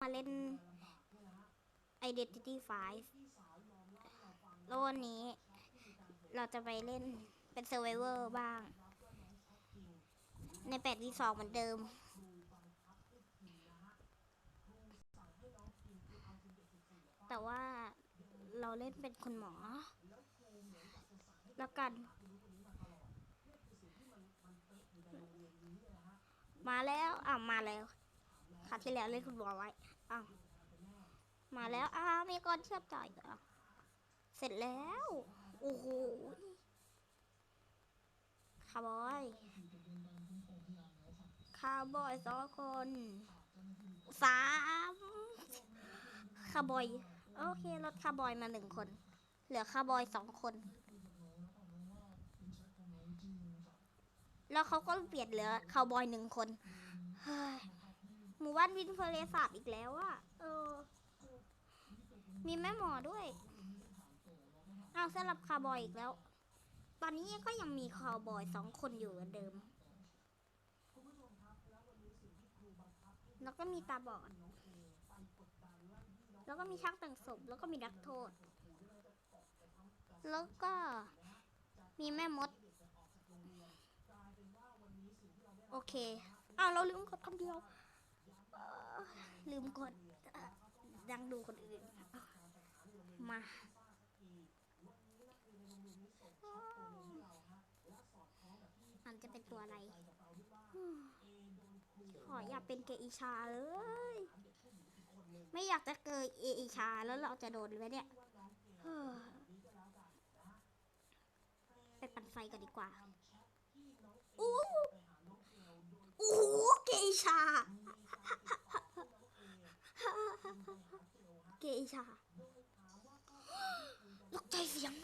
มาเล่น Identity 5แล้ววันนี้ เราจะไปเล่นเป็น Survivor บ้าง ใน8 v 2เหมือนเดิม แต่ว่าเราเล่นเป็นคุณหมอ แล้วกัน มาแล้ว อะ มาแล้วคราที่แล้วเล่นคุณหมอไว้ อ้าวมาแล้วอ้าวมีก้อนเชื่อมต่ออีกเหรอเสร็จแล้ว โอ้โหคาร์บอยคาร์บอยสองคนสามคาร์บอย โอเคลดคาร์บอยมาหนึ่งคน เหลือคาร์บอยสองคน แล้วเขาก็เปลี่ยนเหลือคาร์บอยหนึ่งคนเฮ้ย หมู่บ้านวินเฟรเรสาบอีกแล้วอะเออ มีแม่หมอด้วย เอาสลับคาร์บอยอีกแล้ว ตอนนี้ก็ยังมีคาร์บอยสองคนอยู่เหมือนเดิม แล้วก็มีตาบอด แล้วก็มีช่างแต่งศพ แล้วก็มีนักโทษ แล้วก็มีแม่มด โอเคอ้าวเราลืมกดคำเดียว ลืมกดเอ่อยังดูคนอื่น มามันจะเป็นตัวอะไร ขออยากเป็นเกอิชาเลย ไม่อยากจะเกยเออิชาแล้วเราจะโดนไหมเนี่ยไปปั่นไฟกันดีกว่า อู้โอ้เกอิชา เกอิชาตกใจเสียง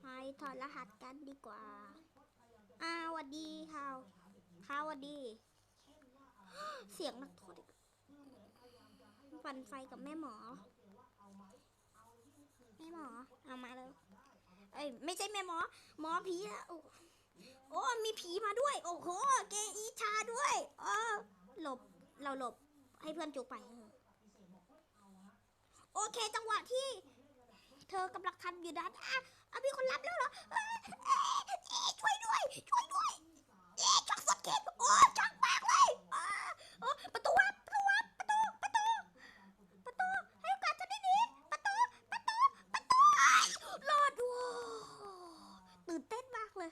ไปถอดรหัสกันดีกว่า อ้าวสวัสดีค่ะค่ะสวัสดี เสียงนักโทษฟันไฟกับแม่หมอ แม่หมอ เอามาแล้วเอ้ยไม่ใช่แม่หมอ หมอผีอะโอ้โอ้ มีผีมาด้วย โอ้โห เกอีชาด้วย เออ หลบ เราหลบให้เพื่อนจุกไป โอเค จังหวะที่ เธอกำลังทำอยู่ด้นอะอะมีคนรับแล้วเหรอเอ้ยเอ้ยเอ้ยช่วยด้วย ช่วยด้วยเอ้ยช็อกสดเก็ตโอ้ช็อกมากเลยอ่าโอ้ประตูวับประตูวับประตูประตูประตูให้โอกาสฉันได้หนีประตูประตูประตูอ้ายรอดโว้ตื่นเต้นมากเลย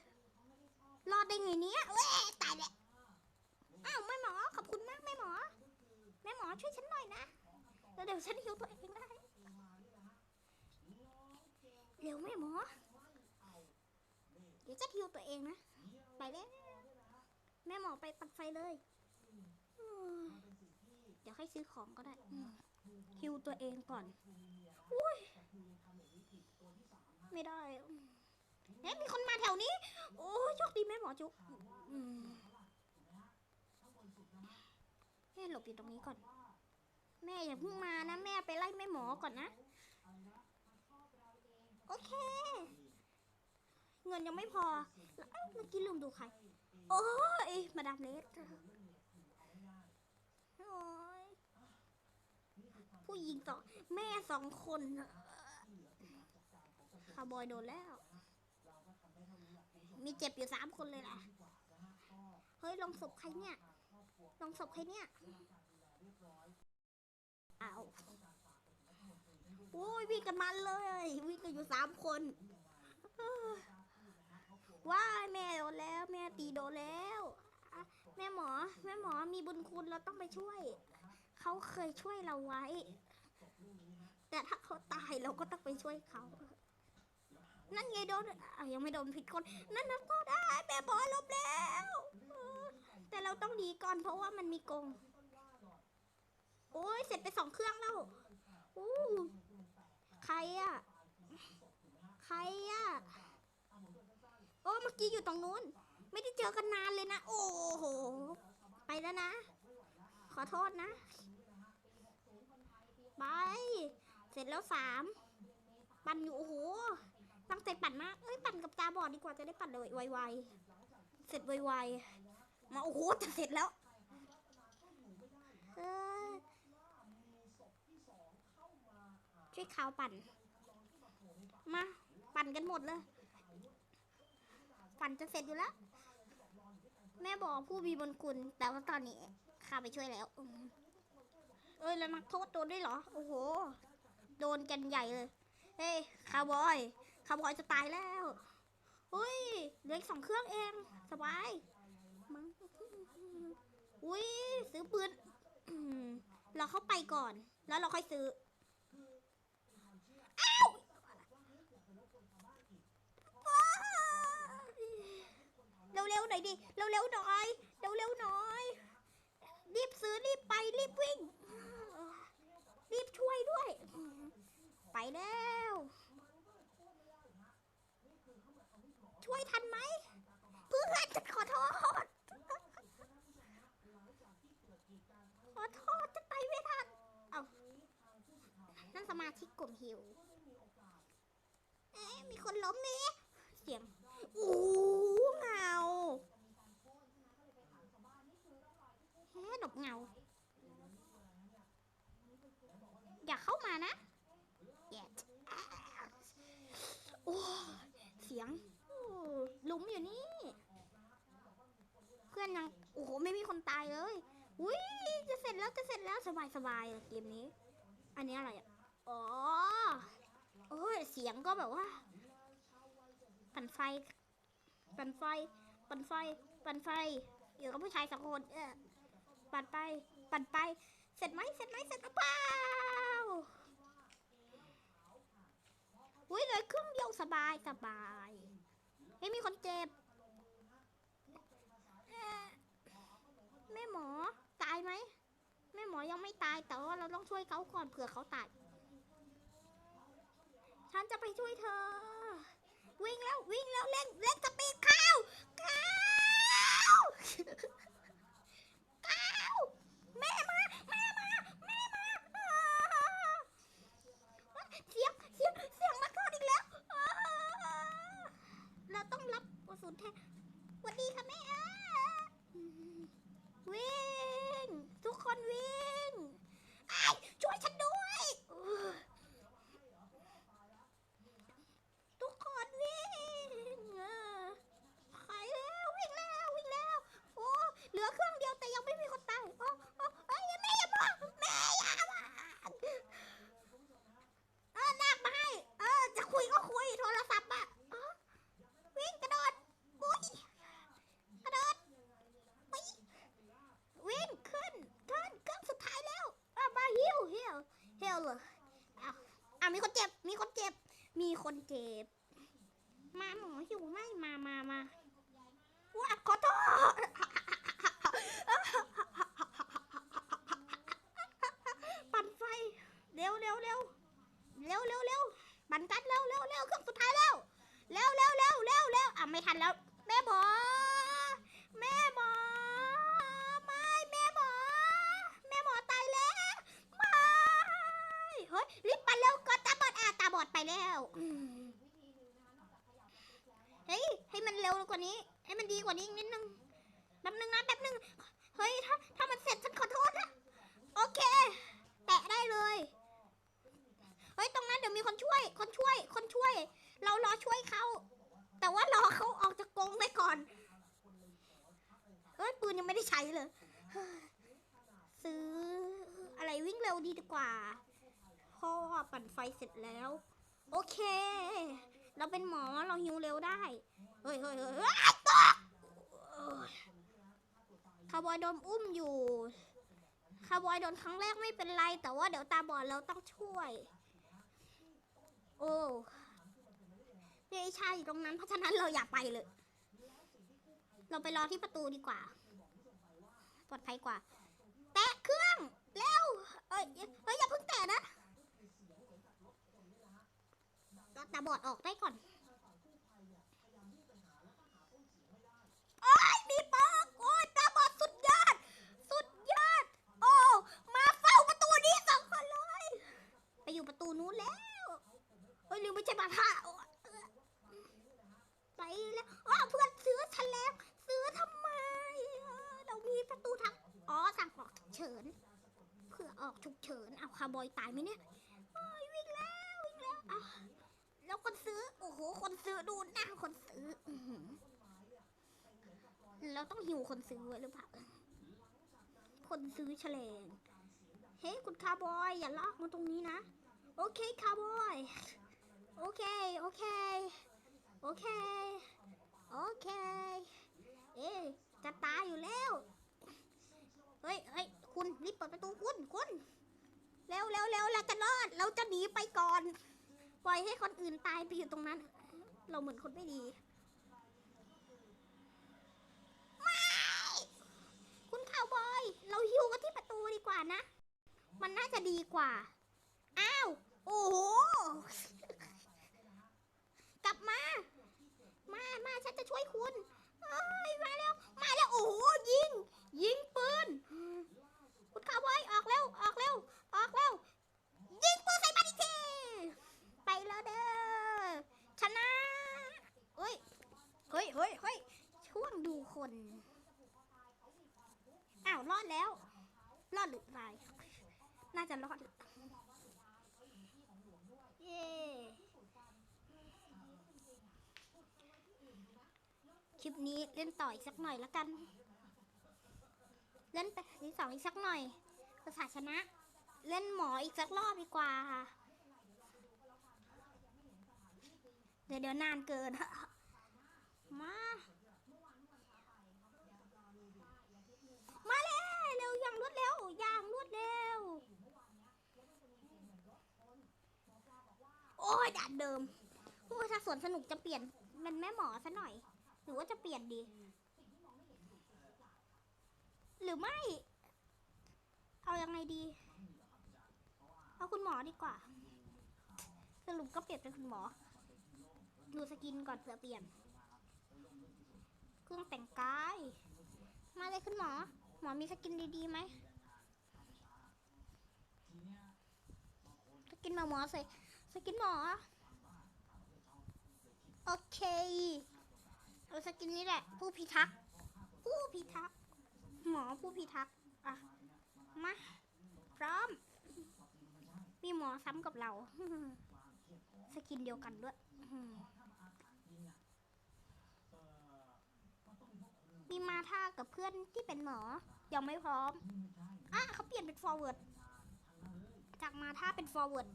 รอดได้ไงเนี้ยเอ้ยตายแล้วอ้าวแม่หมอ ขอบคุณมากแม่หมอ แม่หม อช่วยฉันหน่อยนะแล้วเดี๋ยวฉันฮิวตัวเองได้ เร็วแม่หมอ เดี๋ยวจะฮิวตัวเองนะ ไปแล้วแม่หมอไปปัดไฟเลย เดี๋ยวให้ซื้อของก็ได้ฮิวตัวเองก่อน อุ้ย ไม่ได้เอ๊ะมีคนมาแถวนี้ โอ้ยโชคดีแม่หมอจุ๊บอืมแม่หลบอยู่ตรงนี้ก่อน แม่อย่าเพิ่งมานะแม่ไปไล่แม่หมอก่อนนะ โอเค เงินยังไม่พอแล้วเอ้าเมื่อกี้ลืมดูใคร โอ้ยมาดามเลสโอ้ยผู้หญิงสองแม่สองคนคาร์บอยโดนแล้ว มีเจ็บอยู่สามคนเลยล่ะ เฮ้ยลงศพใครเนี่ยลงศพใครเนี่ย เอาโอ้ยวิ่งกันมันเลย วิ่งกันอยู่สามคนว้าแม่โดนแล้ว แม่ตีโดนแล้ว แม่หมอ แม่หมอมีบุญคุณเราต้องไปช่วย เขาเคยช่วยเราไว้ แต่ถ้าเขาตายเราก็ต้องไปช่วยเขา นั่นไงโดนยังไม่โดนผิดคน นั่นนับก็ได้แม่หมอลบแล้ว แต่เราต้องหนีก่อนเพราะว่ามันมีกง โอ้ยเสร็จไปสองเครื่องแล้วอู้ใครอะใครอะโอ้เมื่อกี้อยู่ตรงนู้น ไม่ได้เจอกันนานเลยนะ โอ้โห ไปแล้วนะ ขอโทษนะ ไป เสร็จแล้วสาม ปั่นอยู่ โอ้โห ตั้งใจปั่นมาก เอ้ย ปั่นกับตาบอดดีกว่าจะได้ปั่นเลยไวๆ เสร็จไวๆ มา โอ้โห จะเสร็จแล้ว ช่วยข่าวปั่น มาปั่นกันหมดเลย ปั่นจะเสร็จอยู่แล้ว แม่บอกผู้มีบุญคุณ แต่ว่าตอนนี้ข้าไปช่วยแล้ว เอ้ยแล้วนักโทษโดนด้วยเหรอ โอ้โห โดนกันใหญ่เลย เฮ้ยคาวบอยคาวบอยจะตายแล้วอุ้ยเหลือสองเครื่องเอง สบายมั้งอุ้ยซื้อปืนเราเข้าไปก่อน แล้วเราค่อยซื้อาวว้าย เร็วๆหน่อยดิ เร็วๆหน่อย เร็วๆหน่อย รีบซื้อรีบไปรีบวิ่ง รีบช่วยด้วย ไปแล้ว ช่วยทันไหม เพื่อนจะขอโทษ ขอโทษจะไปไม่ทัน เอานั่นสมาชิกกลุ่มฮิว เอ๊มีคนล้มนี่เสียง อู้เงาแฮ่ดบเงา อย่าเข้ามานะ Yet โอ้เสียงโอ้หลุมอยู่นี่ เพื่อนยัง โอ้โห ไม่มีคนตายเลย อุ้ย จะเสร็จแล้ว จะเสร็จแล้ว สบายสบายๆอะ เกมนี้ อันนี้อะไรอ๋อโอ้ยเสียงก็แบบว่า ปั่นไฟ ปั่นไฟ ปั่นไฟ ปั่นไฟ อยู่กับผู้ชายสองคนเออปั่นไป ปั่นไป เสร็จไหมเสร็จไหมเสร็จหรือเปล่าอุ้ยเลยครึ่งเดียวสบายสบายเฮ้ยมีคนเจ็บแม่หมอ ตายไหม แม่หมอยังไม่ตายแต่ว่าเราต้องช่วยเขาก่อนเผื่อเขาตาย ฉันจะไปช่วยเธอ วิ่งแล้ววิ่งแล้วเร่งเร่งสปีดเข้าวข้าวข้าวแม่มาแม่มาแม่มาเสียงเสียงเสียงนักโทษอีกแล้วเราต้องรับกระสุนแทนสวัสดีค่ะแม่อ่าวิ่ง ทุกคนวิ่งไอ้ายช่วยฉันด้วยเออ ทุกคนวิ่งเออไปแล้ววิ่งแล้ววิ่งแล้ว โอ้เหลือเครื่องเดียวแต่ยังไม่มีคนตายโอ้โอ้เอ้ยแม่อย่าบอกแม่อย่ามาเออลากมาให้เออจะคุยก็คุยโทรศัพท์อะเออวิ่งกระโดดปุ้ยกระโดดปุ้ยวิ่งขึ้นขึ้นเครื่องสุดท้ายแล้วอะมาฮิวฮิว ฮิวเลยเอาอะมีคนเจ็บ มีคนเจ็บ มีคนเจ็บ มาหมอหิวไหมมามามาว่าขอโทษ ปั่นไฟ เร็วเร็วเร็วเร็วเร็วเร็วปั่นกันเร็วเร็วเร็วเครื่องสุดท้ายแล้ว เร็วเร็วเร็วเร็วเร็วอะไม่ทันแล้ว แม่หมอ แม่หมอ ไม่แม่หมอ แม่หมอตายแล้ว ไม่ เฮ้ยรีบไปเร็วก่อนตาบอดอะตาบอดไปแล้วอืมเฮ้ย ให้มันเร็วกว่านี้ ให้มันดีกว่านี้อีกนิดนึงแป๊บนึงนะแป๊บนึง เฮ้ย ถ้า ถ้ามันเสร็จฉันขอโทษนะ โอเค แตะได้เลย เฮ้ย ตรงนั้นเดี๋ยวมีคนช่วย คนช่วย คนช่วย เรารอช่วยเขา แต่ว่ารอเขาออกจากกร งไปก่อนเฮ้ยปืนยังไม่ได้ใช้เลย ซื้ออะไรวิ่งเร็วดีดีกว่า พ่อปั่นไฟเสร็จแล้ว โอเค เราเป็นหมอเราฮิวเร็วได้ เฮ้ยเฮ้ยเฮ้ยตกคาวบอยโดนอุ้มอยู่คาวบอยโดนครั้งแรกไม่เป็นไร แต่ว่าเดี๋ยวตาบอดเราต้องช่วย โอ้เนี่ยไอ้ชายอยู่ตรงนั้นเพราะฉะนั้นเราอย่าไปเลย เราไปรอที่ประตูดีกว่า ปลอดภัยกว่า แตะเครื่อง เร็ว เอ้ยเฮ้ยอย่าเพิ่งแตะนะก็ตาบอดออกได้ก่อน โอ้ยมีปอกโอ้ยตาบอดสุดยอด สุดยอด โอ้ มาเฝ้าประตูนี้สองคนเลย ไปอยู่ประตูนู้นแล้วเฮ้ยลืมไม่ใช่บาท่าโอ้ยไปแล้วอ้าวเพื่อนซื้อฉันแล้วซื้อทำไมเออเรามีประตูทาง อ๋อสั่งออกฉุกเฉิน เพื่อออกฉุกเฉิน เอาคาร์ บอยตายไหมเนี่ยโอ้ยวิ่งแล้วอะแล้วคนซื้อ โอ้โห คนซื้อดูหน้าคนซื้อเราต้องหิวคนซื้อไว้หรือเปล่า คนซื้อแฉลง เฮ้ยคุณคาร์บอย อย่าลากมาตรงนี้นะ โอเคคาร์บอย โอเค โอเค โอเค โอเค เอ๊จะตายอยู่แล้ว เฮ้ยเฮ้ยคุณรีบเปิดประตูคุณคุณ เร็วเร็วเร็วเราจะรอด เราจะหนีไปก่อน ปล่อยให้คนอื่นตายไปอยู่ตรงนั้น เราเหมือนคนไม่ดี ไม่ คุณข่าวบอย เราฮิวกันที่ประตูดีกว่านะ มันน่าจะดีกว่า อ้าว โอ้โห กลับมา มามาฉันจะช่วยคุณเอ้ยมาแล้ว มาแล้ว โอ้โห ยิง ยิงปืน คุณข่าวบอย ออกเร็ว ออกเร็ว ออกเร็วยิงปืนใส่มันอีกทีไปแล้วเด้อชนะเฮ้ยเฮ้ยเฮ้ยเฮ้ยช่วงดูคนอ้าวรอดแล้ว รอดหรือตายน่าจะรอดเย้คลิปนี้เล่นต่ออีกสักหน่อยแล้วกัน เล่นไปที่สองอีกสักหน่อยภาษาชนะ เล่นหมออีกสักรอบดีกว่าค่ะ เดี๋ยวเดี๋ยวนานเกิน มา มาแล้วเร็วอย่างรวดเร็วอย่างรวดเร็ว โอ้ยด่านเดิมโอ้ยถ้าสวนสนุกจะเปลี่ยนเป็นแม่หมอซะหน่อย หรือว่าจะเปลี่ยนดี หรือไม่ เอายังไงดี เอาคุณหมอดีกว่า สรุปก็เปลี่ยนเป็นคุณหมอ ดูสกินก่อนเผื่อเปลี่ยน เครื่องแต่งกาย มาเลยคุณหมอ หมอมีสกินดีๆไหมสกินหมอหมอใส่สกินหมอ โอเค เอาสกินนี้แหละ ผู้พิทักษ์ ผู้พิทักษ์ หมอผู้พิทักษ์ อะ มา พร้อม มีหมอซ้ำกับเรา สกินเดียวกันด้วย มีมาท่ากับเพื่อนที่เป็นหมอ ยังไม่พร้อม อะเขาเปลี่ยนเป็น forward จากมาท่าเป็น forward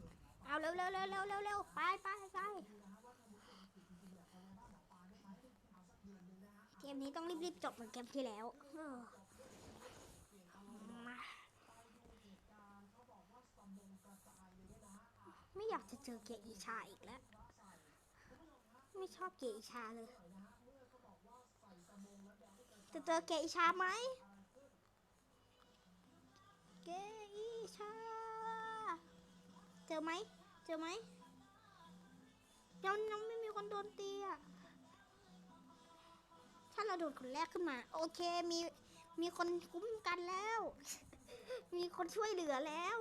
เอาเร็วเร็วเร็วเร็วเร็วเร็วไปไปไปเกมนี้ต้องรีบๆจบเหมือนเกมที่แล้วเออมา ไม่อยากจะเจอเกอีชาอีกแล้ว ไม่ชอบเกอีชาเลย จะเจอเกอีชาไหม เกอีชา เจอไหม เจอไหมยังยังไม่มีคนโดนตีอะ ถ้าเราโดนคนแรกขึ้นมา โอเคมีมีคนคุ้มกันแล้ว มีคนช่วยเหลือแล้ว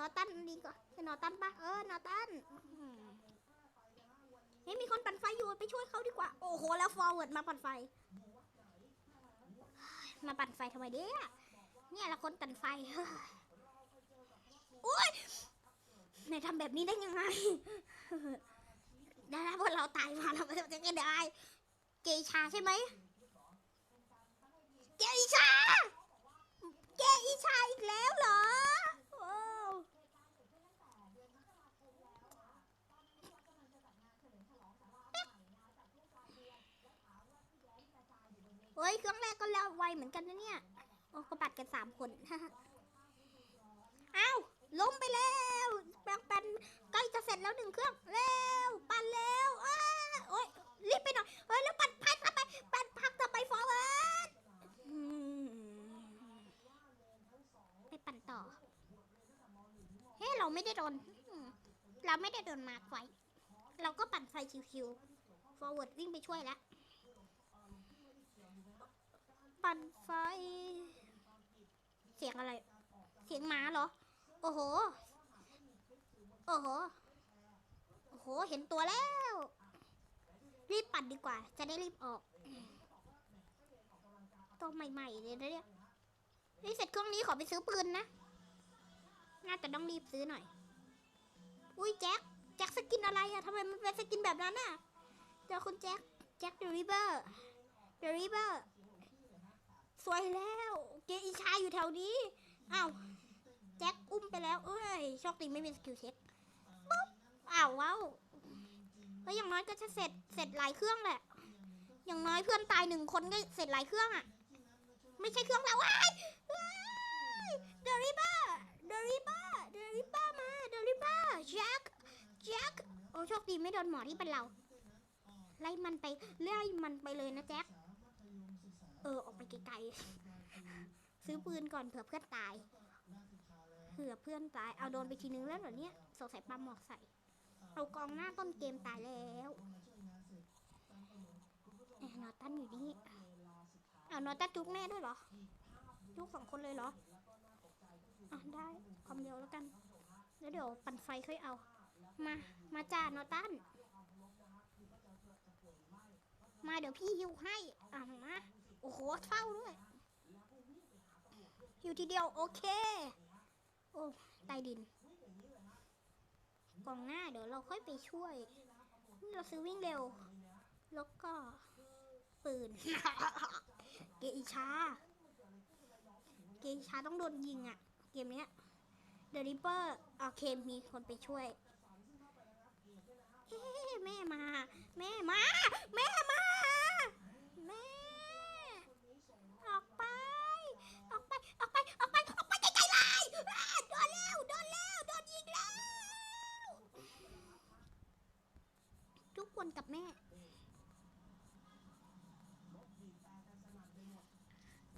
นอตันดีกว่าใช่นอตันปะเออนอตันเฮ้ยมีคนปั่นไฟอยู่ไปช่วยเขาดีกว่า โอ้โห แล้วฟอร์เวิร์ดมาปั่นไฟ มาปั่นไฟทำไมเนี่ยเนี่ยละคนปั่นไฟโอ้ยนายทำแบบนี้ได้ยังไงได้แล้วพวกเราตายมาเราไม่จะกันได้ เกอิชาใช่ไหมเกอิชาเกอิชาอีกแล้วเหรอโอ้เฮ้ยเครื่องแรกก็แล้วไวเหมือนกันนะเนี่ย โอ้ก็ปัดกันสามคนอ้าวล้มไปแล้วแปลงเป็นใกล้จะเสร็จแล้วหนึ่งเครื่องเร็วปั่นเร็วอ้าโอ้ยรีบไปหน่อยเฮ้ยแล้วปั่นพักทำไมปั่นพักทำไมฟอร์เวิร์ดไปปั่นต่อเฮ้เราไม่ได้โดนเราไม่ได้โดนมาร์คไฟเราก็ปั่นไฟชิวๆ forward วิ่งไปช่วยแล้ว ปั่นไฟ เสียงอะไร เสียงหมาเหรอ โอ้โห โอ้โห โอ้โห เห็นตัวแล้ว รีบปั่นดีกว่า จะได้รีบออก ตัวใหม่ๆเลยนะเนี่ยนี่เสร็จเครื่องนี้ขอไปซื้อปืนนะ น่าจะต้องรีบซื้อหน่อย อุ้ยแจ็ค แจ็คสกินอะไรอะทำไมมันเป็นสกินแบบนั้นอะเจอคุณแจ็ค แจ็คเดอะริเบอร์เดอะริเบอร์ สวยแล้วเกอีชาอยู่แถวนี้อ้าวแจ็คอุ้มไปแล้ว เอ้ยโชคดีไม่มีสกิลเช็คปุ๊บอ้าวว้าวแล้วอย่างน้อยก็จะเสร็จเสร็จหลายเครื่องแหละ อย่างน้อยเพื่อนตายหนึ่งคนก็เสร็จหลายเครื่องอะไม่ใช่เครื่องเราว้ายว้ายเดอะริบอร์เดอะริบอร์เดริบอร์มาเดอะริบอร์แจ็คแจ็คโอ้โชคดีไม่โดนหมอที่เป็นเรา ไล่มันไปไล่มันไปเลยนะแจ็ค เออออกไปไกลๆ ซื้อปืนก่อนเผื่อเพื่อนตาย เผื่อเพื่อนตาย เอาโดนไปทีนึงแล้วเหรอเนี่ยสงสัยปาหมอกใส่ เอากองหน้าต้นเกมตายแล้วแอนอตันอยู่นี่เอานอตันจุกแม่ด้วยเหรอ จุกสองคนเลยเหรอ อะได้ความเดียวแล้วกัน แล้วเดี๋ยวปั่นไฟค่อยเอา มา มาจ้านอตันมาเดี๋ยวพี่ฮิวให้อะมา โอ้โหเฝ้าด้วยฮิวทีเดียว โอเค โอ้ใต้ดินกองหน้าเดี๋ยวเราค่อยไปช่วยนี่เราซื้อวิ่งเร็ว แล้วก็ปืน เกอิชา เกอิชาต้องโดนยิงอะเกมเนี้ยเดลิเปอร์โอเคมีคนไปช่วยแม่มา แม่มา แม่มา ทุกคนกับแม่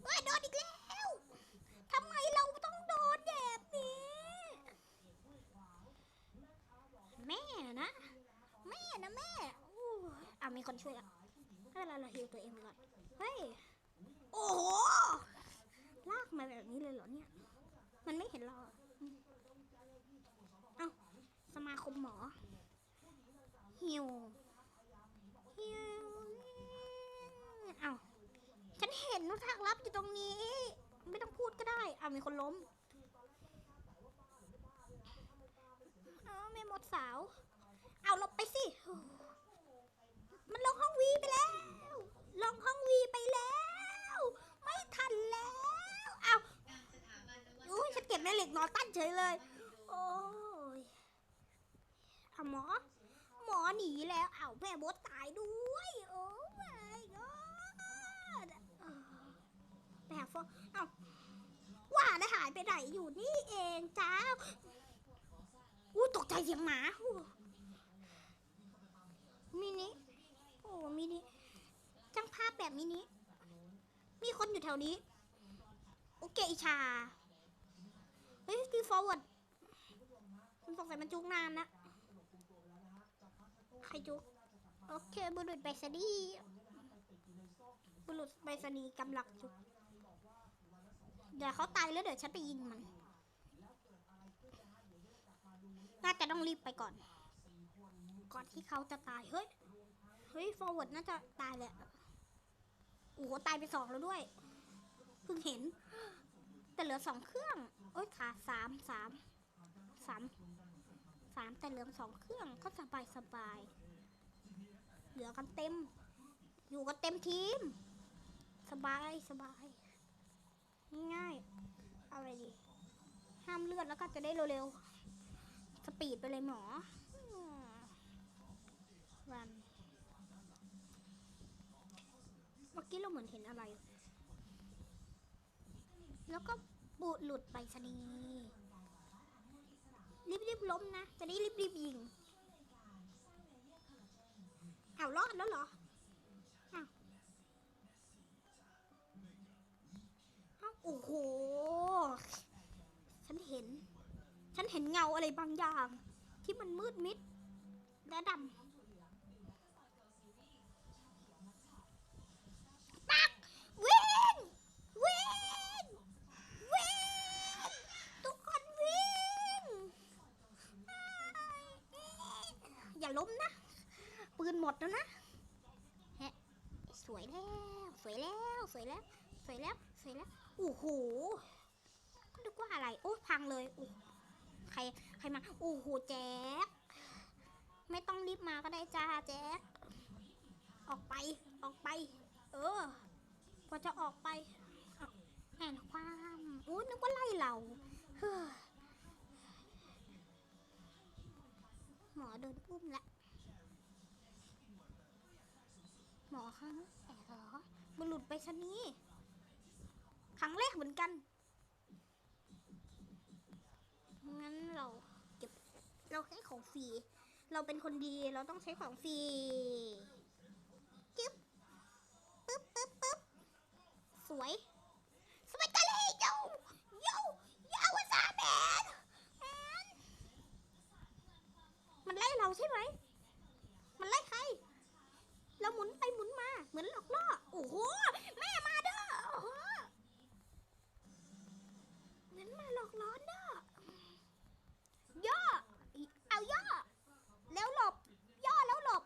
เฮ้ยโดนอีกแล้วทำไมเราต้องโดนแบบนี้ แม่นะ แม่นะแม่อู้อะมีคนช่วยอะไม่เป็นไรเราฮิวตัวเองไปก่อน เฮ้ย โอ้โห ลากมาแบบนี้เลยเหรอเนี่ย มันไม่เห็นเรา เอ้า สมาคมหมอ ฮิวฮิวเอ้าฉันเห็นว่าทางลับอยู่ตรงนี้ ไม่ต้องพูดก็ได้อะมีคนล้มเอาแม่หมดสาว เอาหลบไปสิ มันลงห้องวีไปแล้ว ลงห้องวีไปแล้ว ไม่ทันแล้ว เอาอุ้ยฉันเก็บแม่เหล็กนอนตั้นเฉยเลย โอ้ยเอาหมอ หนีแล้วเอาแม่มดตายด้วย โอ้ my god ไปหาฟองเอาว่าแล้วหายไปไหนอยู่นี่เองจ้าอู้ตกใจเสียงหมาอู้มินิโอ้มินิจังภาพแบบมินิมีคนอยู่แถวนี้ โอเคอิชา เฮ้ยกีฟอร์เวิร์ดมันสงสัยมันจุกนานนะ ใครจุกโอเคบุรุษไปรษณีบุรุษไปรษณีกำลังจุกเดี๋ยวเขาตายแล้วเดี๋ยวฉันไปยิงมัน น่าจะต้องรีบไปก่อน ก่อนที่เขาจะตาย เฮ้ย เฮ้ยฟอร์เวิร์ดน่าจะตายแหละโอ้โหตายไปสองแล้วด้วย เพิ่งเห็น แต่เหลือสองเครื่อง โอ้ยขาสามสามสามสามแต่เหลือสองเครื่องก็สบายสบาย เหลือกันเต็ม อยู่กันเต็มทีม สบายสบายง่ายๆอะไรดี ห้ามเลือดแล้วก็จะได้เร็วๆ สปีดไปเลยหมอรันเมื่อกี้เราเหมือนเห็นอะไร แล้วก็บูดหลุดไปสนีรีบๆล้มนะ จะได้รีบๆยิง อาวรอดแล้วเหรออ้าวอ้าวโอ้โห ฉันเห็น ฉันเห็นเงาอะไรบางอย่าง ที่มันมืดมิด และดำปักวิ่งวิ่งวิ่งทุกคนวิ่ง อย่าล้มนะ ปืนหมดแล้วนะฮะสวยแล้ว สวยแล้ว สวยแล้ว สวยแล้ว สวยแล้ว โอ้โหนึกว่าอะไร โอ้พังเลยโอ้ใคร ใครมา โอ้โห แจ๊คไม่ต้องรีบมาก็ได้จ้าแจ๊คออกไป ออกไป เออกว่าจะออกไปแอนความอู้นึกว่าไล่เราเฮ้อหมอเดินปุ้มละ หมอคะแอบเหรอบุรุษไปชนีย์ครั้งแรกเหมือนกัน งั้นเราเก็บเราใช้ของฟรี เราเป็นคนดีเราต้องใช้ของฟรีจึ๊บปึ๊บปึ๊บปึ๊บสวยสวยกันเลยโยโยโยวสาแมนแมนมันไล่เราใช่ไหม มันไล่ใคร เราหมุนไปหมุนมา เหมือนหลอกล่อโอ้โหแม่มาเด้อโอ้โหเหมือนมาหลอกล้อนเด้อย่อเอาย่อแล้วหลบย่อแล้วหลบ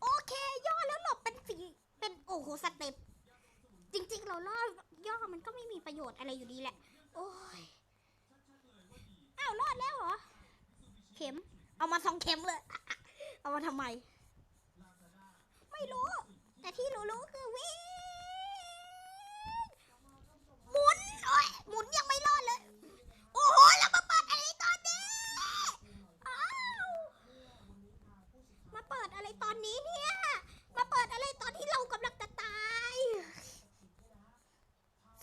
โอเคย่อแล้วหลบเป็นสีเป็นโอ้โหสเต็ปจริง ๆ เราล่อย่อมันก็ไม่มีประโยชน์อะไรอยู่ดีแหละ โอ้ยอ้าวรอดแล้วเหรอ เข็ม เอามาสองเข็มเลย เอามาทำไม ไม่รู้ แต่ที่รู้รู้คือวิ่งหมุนโอ้ยหมุนยังไม่รอดเลย โอ้โห แล้วมาเปิดอะไรตอนนี้ อ้าว มาเปิดอะไรตอนนี้เนี่ย มาเปิดอะไรตอนที่เรากำลังจะตาย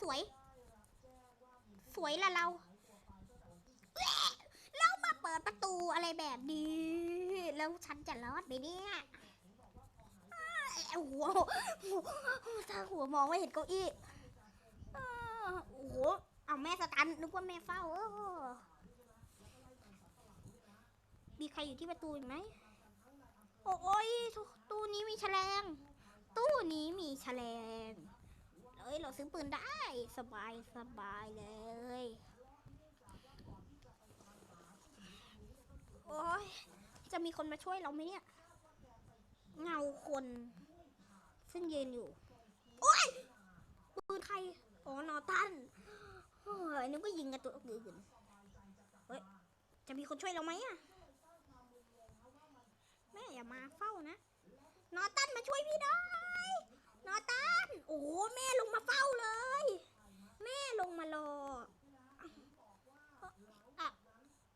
สวย สวยละเราแหละแล้วมาเปิดประตูอะไรแบบนี้ แล้วฉันจะรอดไหมเนี่ยอ้าวหัว ถ้าหัวมองไม่เห็นเก้าอี้โอ้โหเอาแม่สตันนึกว่าแม่เฝ้าออมีใครอยู่ที่ประตูอีกไหม โอ้ยตู้นี้มีแฉลง ตู้นี้มีแฉลงเอ้ย เราซื้อปืนได้ สบายสบายเลย โอ้ยจะมีคนมาช่วยเราไหมเนี่ย เงาคน ซึ่งยืนอยู่ โอ้ยปืนใคร อ๋อ นอตันโอ้ยนึกว่ายิงกันตัวอื่นเฮ้ย จะมีคนช่วยเราไหมอะแม่อย่ามาเฝ้านะ นอตันมาช่วยพี่หน่อยนอตัน โอ้แม่ลงมาเฝ้าเลย แม่ลงมารออะ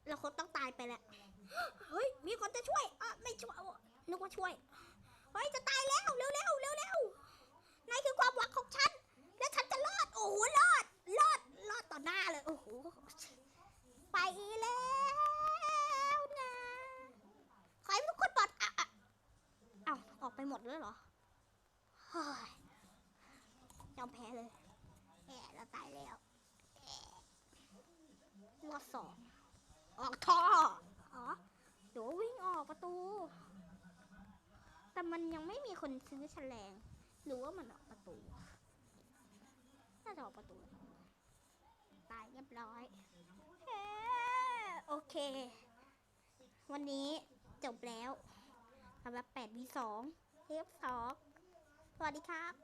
เราคงต้องตายไปแหละเฮ้ย มีคนจะช่วยอะไม่ช่วยนึกว่าช่วย ฮ้ยจะตายแล้วเร็วเร็วเร็วเร็วนายคือความหวังของฉัน และฉันจะรอด โอ้โห รอด รอด รอดต่อหน้าเลย โอ้โห ไปแล้วนะ ขอให้ทุกคนปลอดอะอะเอ้าออกไปหมดแล้วเหรอเฮ้ยยอมแพ้เลยแอะเราตายแล้วแอะรอดสอง ออกท่อ อ๋อ เดี๋ยววิ่งออกประตู แต่มันยังไม่มี คนซื้อแฉลง หรือว่ามันออกประตู น่าจะออกประตู ตายเรียบร้อยโอเค วันนี้จบแล้วสำหรับ8 v 2เทป2สวัสดีครับ